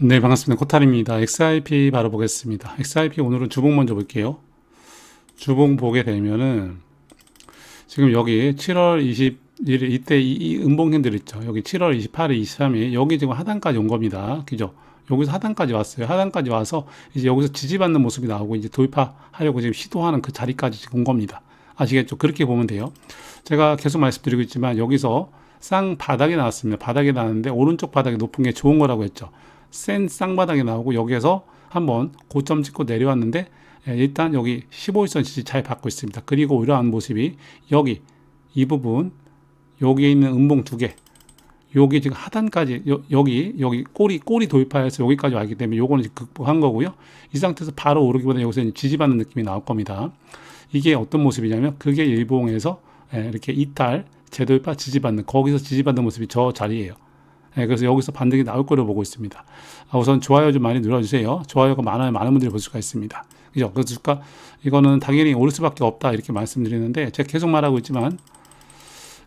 네, 반갑습니다. 코탈입니다. XIP 바로 보겠습니다. XIP 오늘은 주봉 먼저 볼게요. 주봉 보게 되면은 지금 여기 7월 21일 이때 이, 이 음봉캔들 있죠. 여기 7월 28일, 23일 여기 지금 하단까지 온 겁니다. 그죠? 여기서 하단까지 왔어요. 하단까지 와서 이제 여기서 지지받는 모습이 나오고 이제 돌파하려고 지금 시도하는 그 자리까지 지금 온 겁니다. 아시겠죠? 그렇게 보면 돼요. 제가 계속 말씀드리고 있지만 여기서 쌍 바닥이 나왔습니다. 바닥이 나왔는데 오른쪽 바닥이 높은 게 좋은 거라고 했죠. 센 쌍바닥이 나오고 여기에서 한번 고점 찍고 내려왔는데 예, 일단 여기 15일선 지지 잘 받고 있습니다. 그리고 이러한 모습이 여기 이 부분 여기에 있는 음봉 두 개, 여기 지금 하단까지 여, 기 여기 꼬리 꼬리 돌파해서 여기까지 왔기 때문에 요거는 극복한 거고요. 이 상태에서 바로 오르기보다 여기서 지지받는 느낌이 나올 겁니다. 이게 어떤 모습이냐면 그게 일봉에서 예, 이렇게 이탈 재돌파 지지받는 거기서 지지받는 모습이 저 자리예요. 예, 그래서 여기서 반등이 나올 거로 보고 있습니다. 아, 우선 좋아요 좀 많이 눌러주세요. 좋아요가 많아야 많은 분들이 볼 수가 있습니다. 그죠? 그래서 주가 이거는 당연히 오를 수밖에 없다 이렇게 말씀드리는데 제가 계속 말하고 있지만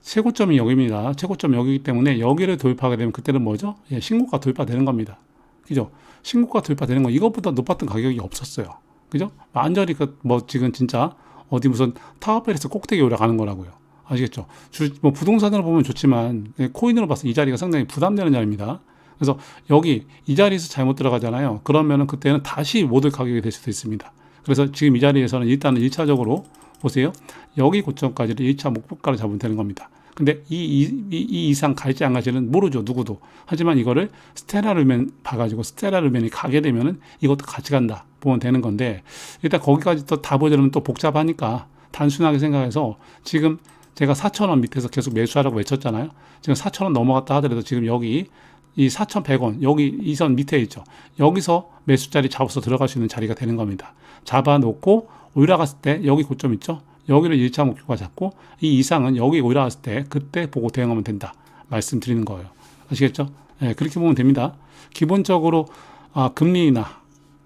최고점이 여기입니다. 최고점 여기이기 때문에 여기를 돌파하게 되면 그때는 뭐죠? 예, 신고가 돌파되는 겁니다. 그죠? 신고가 돌파되는 건 이것보다 높았던 가격이 없었어요. 그죠? 완전히 그 뭐 지금 진짜 어디 무슨 타워벨에서 꼭대기 올라가는 거라고요. 아시겠죠? 주, 뭐 부동산으로 보면 좋지만 예, 코인으로 봐서 이 자리가 상당히 부담되는 자리입니다. 그래서 여기 이 자리에서 잘못 들어가잖아요. 그러면은 그때는 다시 못올 가격이 될 수도 있습니다. 그래서 지금 이 자리에서는 일단은 1차적으로 보세요. 여기 고점까지를 1차 목표가를 잡으면 되는 겁니다. 근데 이, 이, 이 이상 갈지 안 갈지는 모르죠. 누구도. 하지만 이거를 스테라르멘 봐가지고 스테라르멘이 가게 되면은 이것도 같이 간다. 보면 되는 건데 일단 거기까지 또 다 보려면 또 복잡하니까 단순하게 생각해서 지금 제가 4,000원 밑에서 계속 매수하라고 외쳤잖아요. 지금 4,000원 넘어갔다 하더라도 지금 여기 이 4,100원 여기 이 선 밑에 있죠. 여기서 매수 자리 잡아서 들어갈 수 있는 자리가 되는 겁니다. 잡아놓고 올라갔을 때 여기 고점 있죠. 여기를 1차 목표가 잡고 이 이상은 여기 올라갔을 때 그때 보고 대응하면 된다. 말씀드리는 거예요. 아시겠죠? 네, 그렇게 보면 됩니다. 기본적으로 아, 금리 인하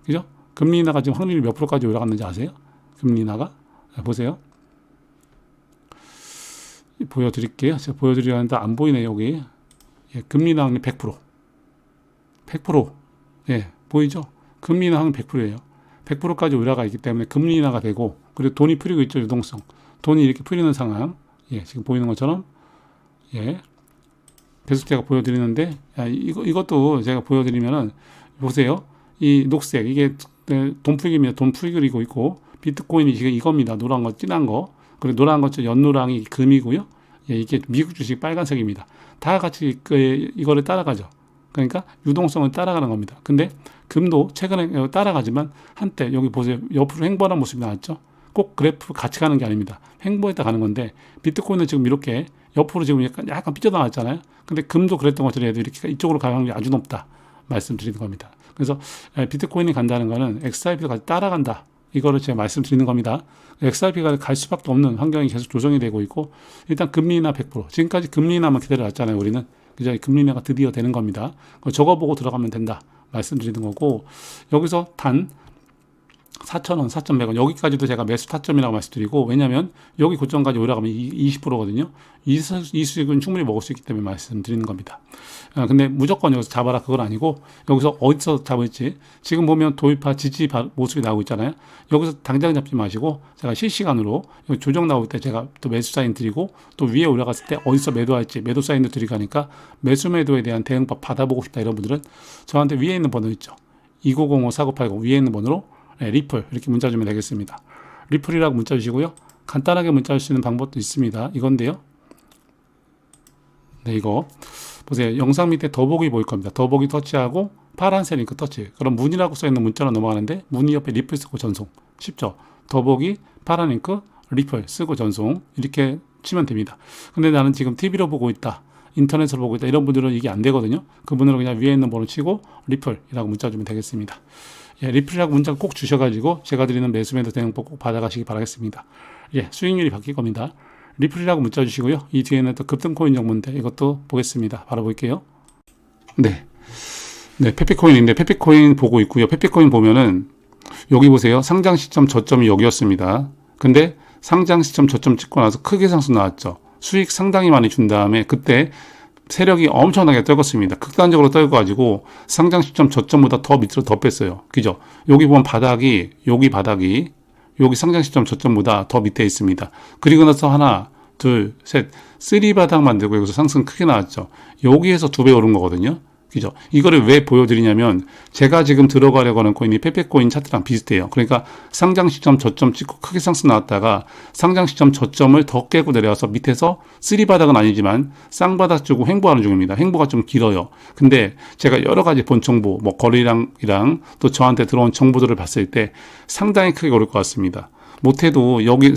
그죠? 금리 인하가 지금 확률이 몇 프로까지 올라갔는지 아세요? 금리 인하가 네, 보세요. 보여드릴게요. 제가 보여드리려 하는데 안 보이네요, 여기. 예, 금리 인하율 100%. 100%. 예, 보이죠? 금리 인하율 100%예요. 100%까지 올라가 있기 때문에 금리 인하가 되고, 그리고 돈이 풀리고 있죠, 유동성. 돈이 이렇게 풀리는 상황. 예, 지금 보이는 것처럼. 예. 계속 제가 보여드리는데, 야, 이거, 이것도 제가 보여드리면은, 보세요. 이 녹색, 이게 돈 풀기입니다. 돈 풀기고 있고, 비트코인이 지금 이겁니다. 노란 거, 진한 거. 그리고 노란 것처 연노랑이 금이고요. 예, 이게 미국 주식 빨간색입니다. 다 같이 그, 이거를 따라가죠. 그러니까 유동성을 따라가는 겁니다. 근데 금도 최근에 따라가지만 한때 여기 보세요. 옆으로 횡보하는 모습이 나왔죠. 꼭 그래프 같이 가는 게 아닙니다. 횡보했다 가는 건데 비트코인은 지금 이렇게 옆으로 지금 약간 약간 삐져나왔잖아요. 근데 금도 그랬던 것처럼 얘도 이렇게 이쪽으로 가는 확률이 아주 높다 말씀드리는 겁니다. 그래서 비트코인이 간다는 거는 XRP가 같이 따라간다. 이거를 제가 말씀드리는 겁니다. XRP가 갈 수밖에 없는 환경이 계속 조정이 되고 있고 일단 금리 인하 100% 지금까지 금리 인하만 기다려왔잖아요. 우리는 그죠? 금리 인하가 드디어 되는 겁니다. 저거 보고 들어가면 된다 말씀드리는 거고 여기서 단 4,000원, 4,100원 여기까지도 제가 매수 타점이라고 말씀드리고 왜냐하면 여기 고점까지 올라가면 20%거든요. 이, 이 수익은 충분히 먹을 수 있기 때문에 말씀드리는 겁니다. 아, 근데 무조건 여기서 잡아라 그건 아니고 여기서 어디서 잡을지 지금 보면 도입파 지지 모습이 나오고 있잖아요. 여기서 당장 잡지 마시고 제가 실시간으로 조정 나올 때 제가 또 매수 사인 드리고 또 위에 올라갔을 때 어디서 매도할지 매도 사인도 드리고 하니까 매수 매도에 대한 대응법 받아보고 싶다 이런 분들은 저한테 위에 있는 번호 있죠. 2905-4980 위에 있는 번호로 네, 리플 이렇게 문자 주면 되겠습니다. 리플이라고 문자 주시고요. 간단하게 문자 주시는 방법도 있습니다. 이건데요. 네, 이거 보세요. 영상 밑에 더보기 보일 겁니다. 더보기 터치하고 파란색 링크 터치. 그럼 문이라고 써 있는 문자로 넘어가는데 문이 옆에 리플 쓰고 전송. 쉽죠? 더보기 파란 링크 리플 쓰고 전송 이렇게 치면 됩니다. 근데 나는 지금 TV로 보고 있다. 인터넷으로 보고 있다. 이런 분들은 이게 안 되거든요. 그분들은 그냥 위에 있는 번호 치고 리플이라고 문자 주면 되겠습니다. 예, 리플이라고 문자 꼭 주셔가지고 제가 드리는 매수매도 대응법 꼭 받아가시기 바라겠습니다. 예, 수익률이 바뀔 겁니다. 리플이라고 문자 주시고요. 이 뒤에는 또 급등코인 정보인데 이것도 보겠습니다. 바로 볼게요. 네. 네, 페피코인인데 페피코인 보고 있고요. 페피코인 보면은 여기 보세요. 상장 시점 저점이 여기였습니다. 근데 상장 시점 저점 찍고 나서 크게 상승 나왔죠. 수익 상당히 많이 준 다음에 그때 세력이 엄청나게 떨궜습니다. 극단적으로 떨궈가지고 상장 시점 저점보다 더 밑으로 더 뺐어요. 그죠? 여기 보면 바닥이, 여기 바닥이, 여기 상장 시점 저점보다 더 밑에 있습니다. 그리고 나서 하나, 둘, 셋, 쓰리 바닥 만들고 여기서 상승 크게 나왔죠. 여기에서 두 배 오른 거거든요. 그죠? 이거를 왜 보여드리냐면 제가 지금 들어가려고 하는 코인이 페페코인 차트랑 비슷해요. 그러니까 상장 시점 저점 찍고 크게 상승 나왔다가 상장 시점 저점을 더 깨고 내려와서 밑에서 쓰리 바닥은 아니지만 쌍바닥 주고 횡보하는 중입니다. 횡보가 좀 길어요. 근데 제가 여러 가지 본 정보, 뭐 거래량이랑 또 저한테 들어온 정보들을 봤을 때 상당히 크게 오를 것 같습니다. 못해도 여기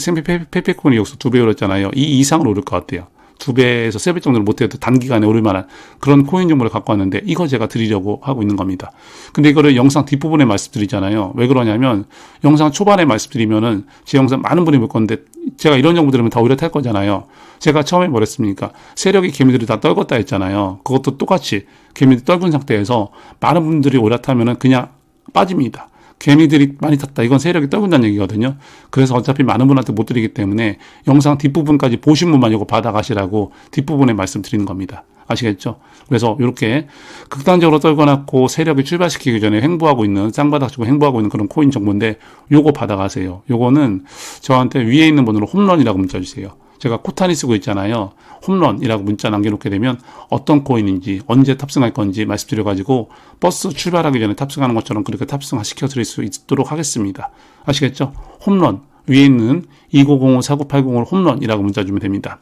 페페코인이 여기서 두 배 오랐잖아요. 이 이상으로 오를 것 같아요. 두 배에서 세 배 정도는 못해도 단기간에 오를 만한 그런 코인 정보를 갖고 왔는데 이거 제가 드리려고 하고 있는 겁니다. 근데 이거를 영상 뒷부분에 말씀드리잖아요. 왜 그러냐면 영상 초반에 말씀드리면은 제 영상 많은 분이 볼 건데 제가 이런 정보 들으면 다 오래 탈 거잖아요. 제가 처음에 뭐랬습니까? 세력이 개미들이 다 떨궜다 했잖아요. 그것도 똑같이 개미들이 떨군 상태에서 많은 분들이 오래 타면은 그냥 빠집니다. 개미들이 많이 탔다. 이건 세력이 떨군다는 얘기거든요. 그래서 어차피 많은 분한테 못 드리기 때문에 영상 뒷부분까지 보신 분만 이거 받아가시라고 뒷부분에 말씀드리는 겁니다. 아시겠죠? 그래서 이렇게 극단적으로 떨궈놨고 세력이 출발시키기 전에 행보하고 있는 쌍바닥 주고 행보하고 있는 그런 코인 정보인데 요거 받아가세요. 요거는 저한테 위에 있는 번호로 홈런이라고 문자 주세요. 제가 코타니 쓰고 있잖아요. 홈런이라고 문자 남겨놓게 되면 어떤 코인인지 언제 탑승할 건지 말씀드려가지고 버스 출발하기 전에 탑승하는 것처럼 그렇게 탑승 시켜 드릴 수 있도록 하겠습니다. 아시겠죠? 홈런 위에 있는 2905-4980을 홈런이라고 문자 주면 됩니다.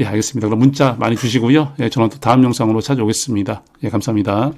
예, 알겠습니다. 그럼 문자 많이 주시고요. 예, 저는 또 다음 영상으로 찾아오겠습니다. 예, 감사합니다.